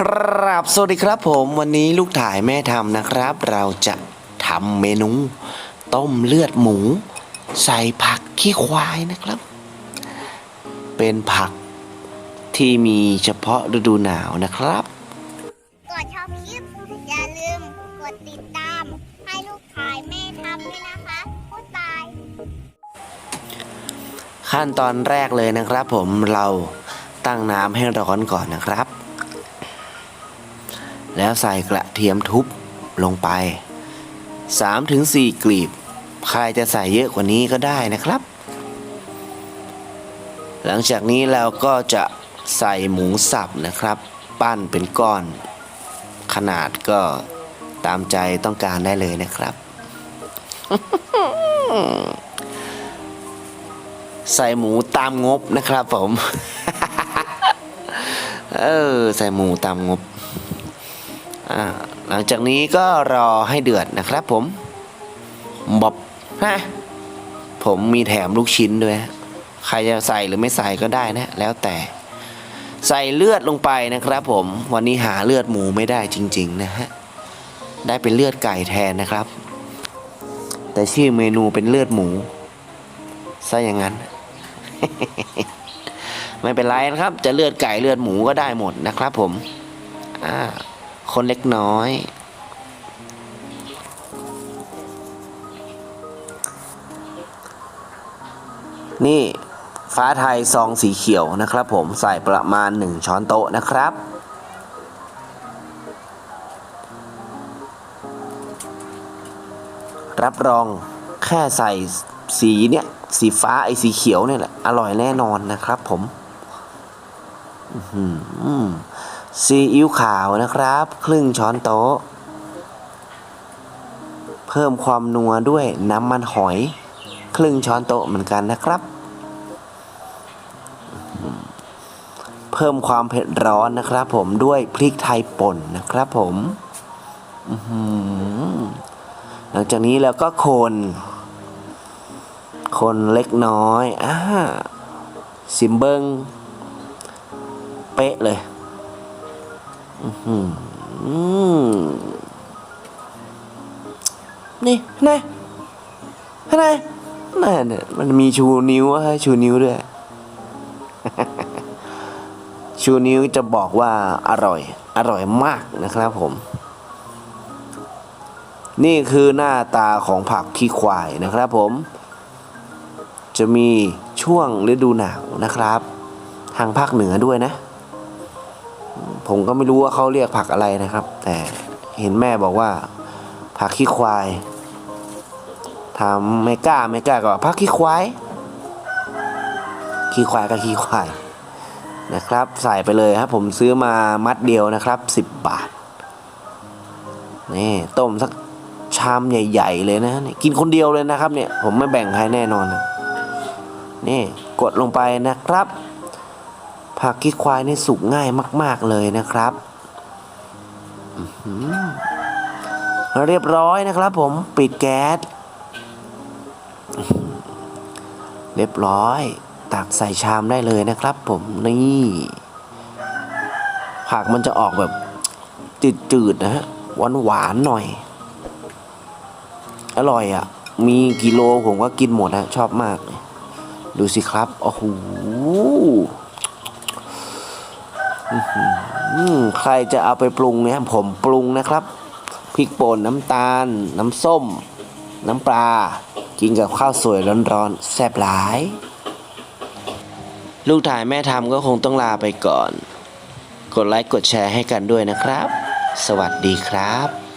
ครับสวัสดีครับผมวันนี้ลูกถ่ายแม่ทำนะครับ เราจะทำเมนู ต้มเลือดหมู ใส่ผักขี้ควายนะครับ เป็นผักที่มีเฉพาะฤดูหนาวนะครับก่อนชอบคลิป อย่าลืมกดติดตาม ให้ลูกถ่ายแม่ทำด้วยนะคะพูดบาย ขั้นตอนแรกเลยนะครับ ผมเราตั้งน้ำให้ร้อนก่อนนะครับ แล้วใส่กระเทียมทุบลงไป 3-4 กลีบ ใครจะใส่เยอะกว่านี้ก็ได้นะครับ หลังจากนี้เราก็จะใส่หมูสับนะครับ ปั้นเป็นก้อน ขนาดก็ตามใจต้องการได้เลยนะครับ ใส่หมูตามงบนะครับผม เออ ใส่หมูตามงบ หลังจากนี้ก็รอให้เดือดนะครับผมบอบฮะผมมีแถมลูกชิ้นด้วยฮะใครจะใส่หรือไม่ใส่ก็ได้นะ แล้วแต่ใส่เลือดลงไปนะครับผมวันนี้หาเลือดหมูไม่ได้จริง ๆ นะฮะได้เป็นเลือดไก่แทนนะครับ แต่ชื่อเมนูเป็นเลือดหมูซะอย่างนั้น ไม่เป็นไรนะครับ จะเลือดไก่เลือดหมูก็ได้หมดนะครับผมอ่า คนเล็กน้อย นี่ฟ้าไทยซองสีเขียวนะครับผมใส่ประมาณ 1 ช้อนโต๊ะนะครับ รับรองแค่ใส่สีเนี่ย สีฟ้าไอ้สีเขียวเนี่ยแหละ อร่อยแน่นอนนะครับผม อื้อหือ ซีอิ๊วขาวนะครับ ครึ่งช้อนโต๊ะ เพิ่มความนัวด้วยน้ำมันหอย ครึ่งช้อนโต๊ะเหมือนกันนะครับ เพิ่มความเผ็ดร้อนนะครับ ผมด้วยพริกไทยป่นนะครับผมหลังจากนี้เราก็คน คนเล็กน้อยอ่าซิมเบิงเป๊ะเลย นี่นะนะนั่นน่ะมันมีชูนิ้วอะให้ชูนิ้วด้วย ชูนิ้วจะบอกว่าอร่อย อร่อยมากนะครับผม นี่คือหน้าตาของผักขี้ควายนะครับผม จะมีช่วงฤดูหนาวนะครับ ทางภาคเหนือด้วยนะ ผมก็ไม่รู้ว่าเขาเรียกผักอะไรนะครับ แต่เห็นแม่บอกว่า ผักขี้ควายถามไม่กล้าไม่กล้าก็บอกผักขี้ควายขี้ควายก็ขี้ควายนะครับ ใส่ไปเลยครับผมซื้อมามัดเดียวนะครับ 10 บาทนี่ต้มสักชามใหญ่ ๆ เลยนะนี่กินคนเดียวเลยนะครับเนี่ยผมไม่แบ่งใครแน่นอนนะนี่กดลงไปนะครับ ผักขี้ควายนี่สุกง่ายมาก ๆเลยนะครับเรียบร้อยนะครับ ผมปิดแก๊สเรียบร้อย ตักใส่ชามได้เลยนะครับ ผมนี่ผักมันจะออกแบบจืดๆนะฮะหวานหวานๆหน่อย อร่อยอะ่ะ มีกิโลผมก็กินหมดนะชอบมาก ดูสิครับโอ้โห ใครจะเอาไปปรุงเนี่ยผมปรุงนะครับพริกป่นน้ำตาล น้ำส้ม น้ำปลา กินกับข้าวสวยร้อนๆแซ่บหลาย ลูกถ่ายแม่ทำก็คงต้องลาไปก่อน กดไลค์กดแชร์ให้กันด้วยนะครับ สวัสดีครับ